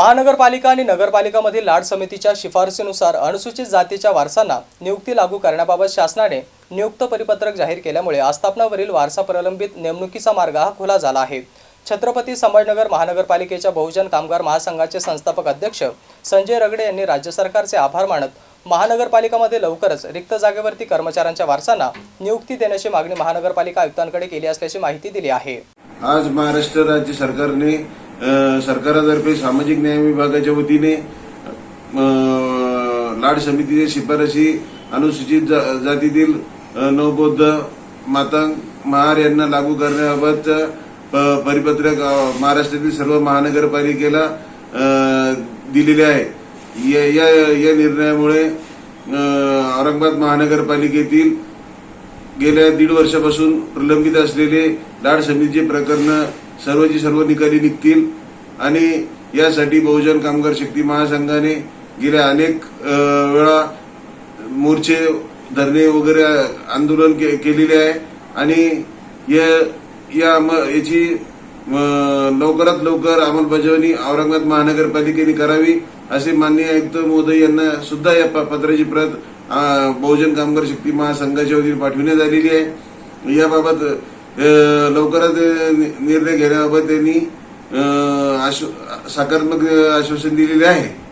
महानगरपालिका आणि नगरपालिकामधील लाड समितीच्या शिफारसीनुसार अनुसूचित जातीच्या वारसांना नियुक्ती लागू करण्याबाबत शासनाने नियुक्त परिपत्रक जाहीर केल्यामुळे आस्थापनावरील वारसा प्रलंबित नेमणुकीचा मार्ग हा खुला झाला आहे. छत्रपती संभाजीनगर महानगरपालिकेच्या बहुजन कामगार महासंघाचे संस्थापक अध्यक्ष संजय रगडे यांनी राज्य सरकारचे आभार मानत महानगरपालिकामध्ये लवकरच रिक्त जागेवरती कर्मचाऱ्यांच्या वारसांना नियुक्ती देण्याची मागणी महानगरपालिका आयुक्तांकडे केली असल्याची माहिती दिली आहे. आज महाराष्ट्र राज्य सरकारने सरकारातर्फे सामाजिक न्याय विभागाच्या वतीने लाड समितीच्या शिफारशी अनुसूचित जा- जातीतील नवबौद्ध मातांग महार यांना लागू करण्याबाबत परिपत्रक महाराष्ट्रातील सर्व महानगरपालिकेला दिलेले आहे. या या- या निर्णयामुळे औरंगाबाद महानगरपालिकेतील गेल्या दीड वर्षापासून प्रलंबित असलेले लाड समितीचे प्रकरण सर्वची सर्व निकाली निघतील. आणि यासाठी बहुजन कामगार शक्ती महासंघाने गेल्या अनेक वेळा मोर्चे धरणे वगैरे आंदोलन के- केलेले आहे. आणि या या म- याची लवकरात लवकर अंमलबजावणी औरंगाबाद महानगरपालिकेने करावी असे माननीय आयुक्त महोदय यांना सुद्धा या प- पत्राची प्रत बहुजन कामगार शक्ती महासंघाच्या वतीने पाठविण्यात आलेली आहे. याबाबत लवकरच लवकरात नि- निर्णय घेण्याबाबत त्यांनी आश्व- सकारात्मक आश्वासन दिलेले आहे.